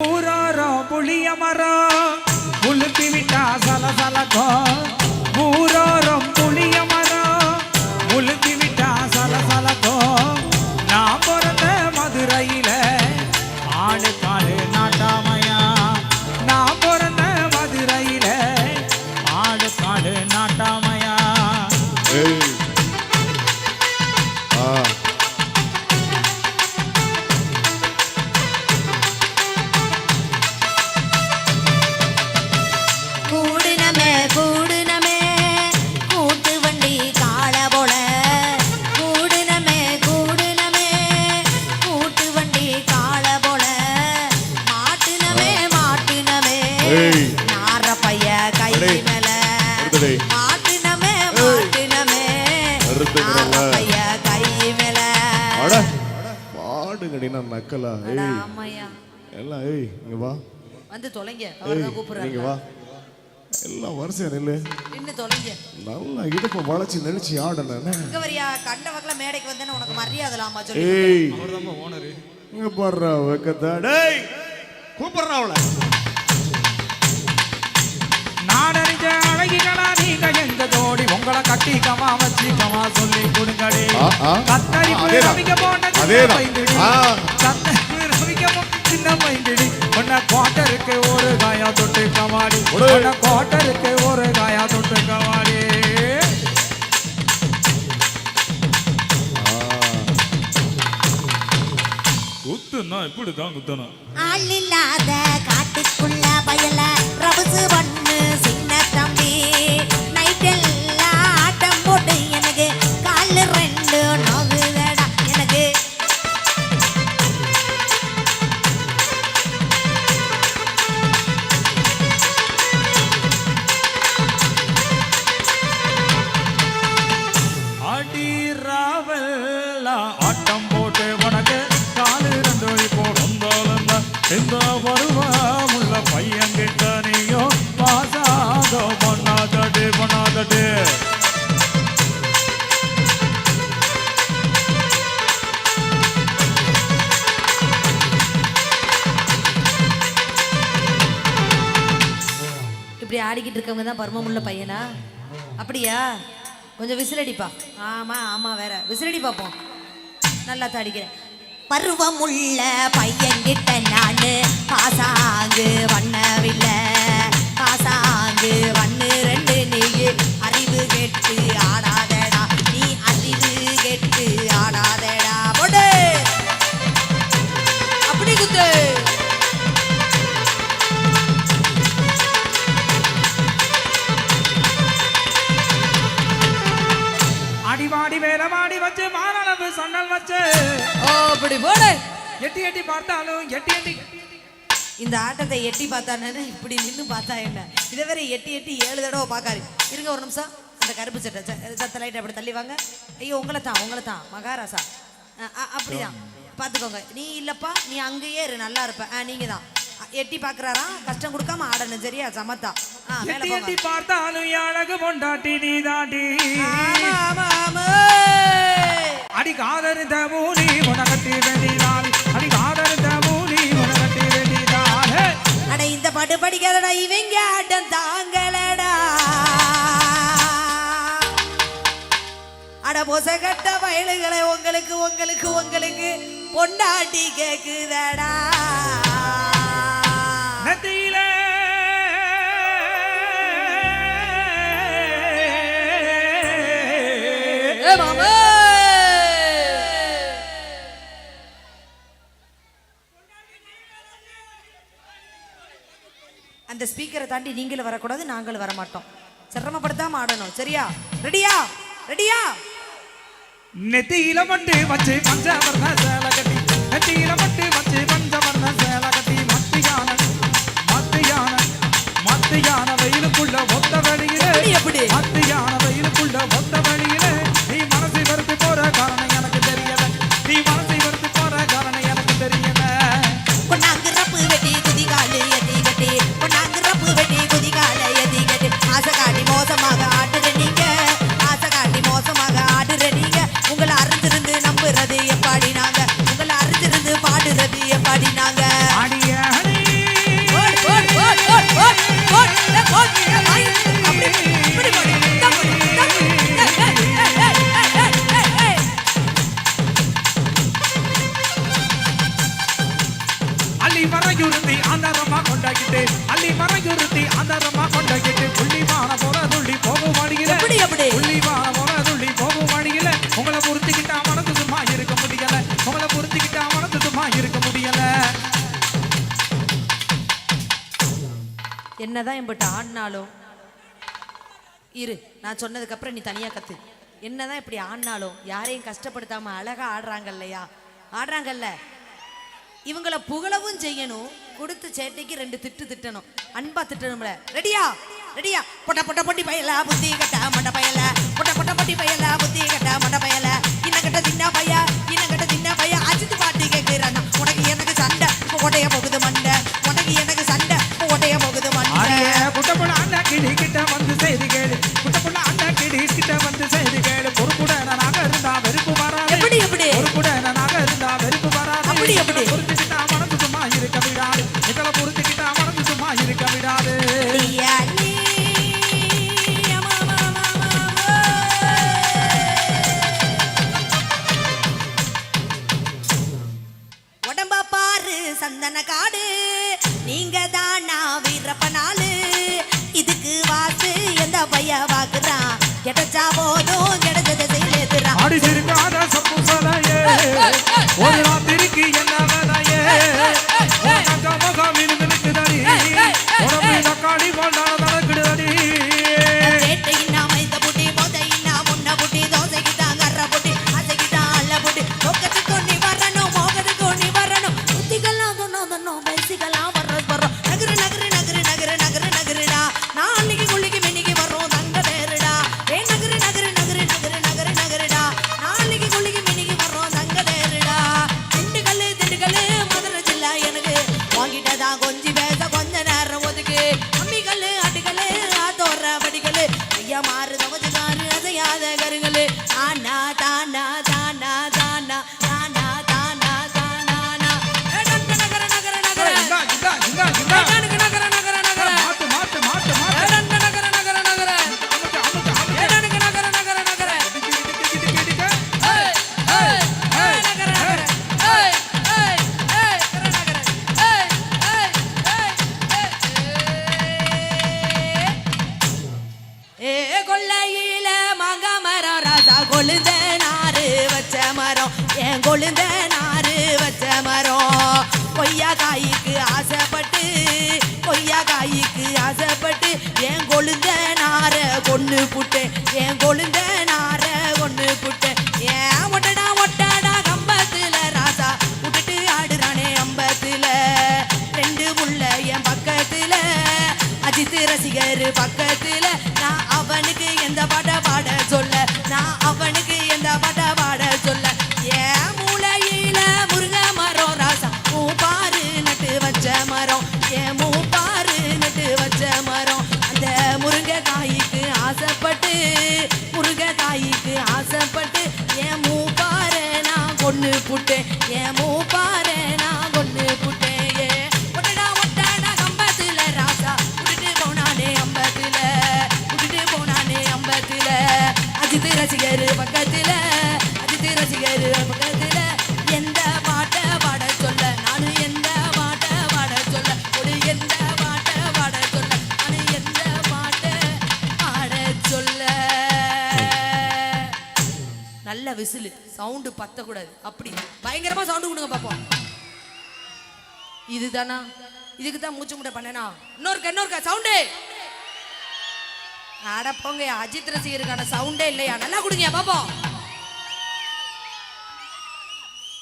ஊராரம் புளிய மரம் உளுத்தி விட்டா சலசலக்கும் ஊராரம் மேல. அட பாடுங்கடினா நக்கலா. ஏய். எல்லாம் ஏய் இங்க வா. வந்து தொலைங்க ஏய் அவர் தான் நீங்க கூப்பிடுறாங்க வா. எல்லாம் வரிசையா நில்லு. நின்னு தொலைங்க. நல்லா இடுப்ப வளைச்சு நெளிச்சு ஆடணும் இங்க வரியா கண்ட வக்கல மேடைக்கு வந்தேன்னு உனக்கு மரியாதை இல்லாம சொல்லி ஏய். இங்க பாடுறா வெக்கத்தா. டேய் கூப்பிடுறா அவள. நாடறிஞ்ச அழகிகளா நீங்க எங்க ஜோடி உங்களை கட்டிக்கமா வச்சிக்கமா சொல்லி. கத்தரிப்பு அதேதான். ரவிக்க போட்ட சின்ன பைங்கிடி. உன்னை கோட்டருக்கு ஒரு காயா தொட்டு கவாடி. உன்னை கோட்டருக்கு ஒரு காயா தொட்டு கவாடி குத்துனா இப்படி தான் குத்தணும் ஆள் இல்லாத இருக்கவங்க தான் பருமமுள்ள பையனா? அப்படியா? கொஞ்சம் விசிலடிப்பா. ஆமா ஆமா வேற. விசிலடி பார்ப்போம். நல்லா தடிக்கிறேன். பருவமுள்ள பையன்கிட்ட நானு பாசாங்கு வண்ணவில்லை. பாசாங்கு வண்ணு ரெண்டு நீ அறிவு கெட்டு ஆடாதடா. நீ அறிவு கெட்டு ஆடாதடா. போடு எட்டி எட்டி பார்த்தாலும் எட்டி எட்டி. இந்த ஆட்டத்தை எட்டி பார்த்தானே இப்படி நின்று பார்த்தா என்ன? இதை வேற எட்டி எட்டி ஏழு தடவை பார்க்காரு இருங்க ஒரு நிமிஷம். அந்த கருப்பு சட்டை ச- சத்த லைட் அப்படி தள்ளி வாங்க. ஐயோ உங்களை தான் உங்களை தான். மகாராசா. அப்படிதான். பார்த்துக்கோங்க. நீ இல்லப்பா நீ அங்கேயே இரு நல்லா இருப்ப. ஆ நீங்க தான். எட்டி பார்க்கறாராம் கஷ்டம் கொடுக்காம ஆடணும். சரியா? சமத்தா. ஆ மேல எட்டி போங்க. எட்டி பார்த்தாலும் அழகு பொண்டாட்டி நீ தாண்டி. ஆமா ஆமா ஆமா. அடி காதருந்த மூலி உனகட்டி வெடிதாள் அடி காதருந்த மூலி உனகட்டி வெடிதாள் அட இந்த பாட்டு படிக்காதடா இவங்க ஆட்டம் தாங்களடா அட பொசகட்ட வயலுகளை உங்களுக்கு உங்களுக்கு உங்களுக்கு பொண்டாட்டி கேக்குதடா. மாமா! அந்த ஸ்பீக்கரை தாண்டி நீங்களும் வரக்கூடாது நாங்களும் வர மாட்டோம் சிரமப்படுத்தாம ஆடணும். சரியா? ரெடியா? ரெடியா? நெத்தியில மட்டு வச்சு பஞ்சவர்ண என்னதான் என்கிட்ட ஆடினாலும் இரு நான் சொன்னதுக்கப்புறம் நீ தனியாக கத்து. என்னதான் இப்படி ஆடினாலும் யாரையும் கஷ்டப்படுத்தாம அழகா ஆடுறாங்க இல்லையா? ஆடுறாங்கல்ல? இவங்கள புகழவும் செய்யணும் கொடுத்து சேட்டைக்கு ரெண்டு திட்டு திட்டணும். அன்பா திட்டணும்ல. ரெடியா ரெடியா பொட்ட பொட்ட பொட்டி பயல புத்தி கட்ட மண்ட பயல. பொட்ட பொட்ட பொட்டி பயல புத்தி கட்ட மண்ட பயல. அப்படி, எப்படி? பொறுத்துக்கிட்டா மனசு சும்மா இருக்க விடாது இதெல்லாம் மனசு இருக்க விடாது. உடம்ப பாரு சந்தன காடு. நீங்க தானா வீரப்ப நாளு. இதுக்கு வாசு எந்த பைய வாக்குறான்? கிடைச்சா போதும் கிடைச்சதை செய்யலேதுறான் அடி சிரிக்காத சப்பு சலையே ஒரு ராத்திரிக்கு என்ன கொய்யா காய்க்கு ஆசைப்பட்டு கொய்யா காய்க்கு ஆசைப்பட்டு என் கொழுந்த நார கொன்னு புட்டேன் என் கொழுந்த நார கொன்னு புட்டேன். ஏன் ஒட்டடா ஒட்டடா கம்பத்துல ராசா விட்டுட்டு ஆடுறானே அம்பத்துல. ரெண்டு முள்ள என் பக்கத்துல அஜித் ரசிகர் பக்கத்துல. ஆசைப்பட்டு முருங்கை தாய்க்கு ஆசைப்பட்டு என் மூப்பாரை நான் கொன்னு புட்டேன். என் மூப்பாரை நான் கொன்னு புட்டேன். ஏ ஒட்டடா ஒட்டடா கம்பத்துல ராசா. விட்டுட்டு போனானே அம்பத்துல விட்டுட்டு போனானே அம்பத்துல. அஜித் ரசிகர் பக்கத்துல விசிலு. சவுண்டு பத்தக்கூடாது. அப்படி. பயங்கரமா சவுண்டு கொடுங்க பாப்போம். இதுதானா? இதுக்கு தான் மூச்சு முட்டை பண்ணனா? இன்னொருக்க இன்னொருக்க. சவுண்டு! அட போங்க அஜித் ரசிகருக்கான சவுண்டே இல்லையா? நல்லா கொடுங்க பாப்போம்.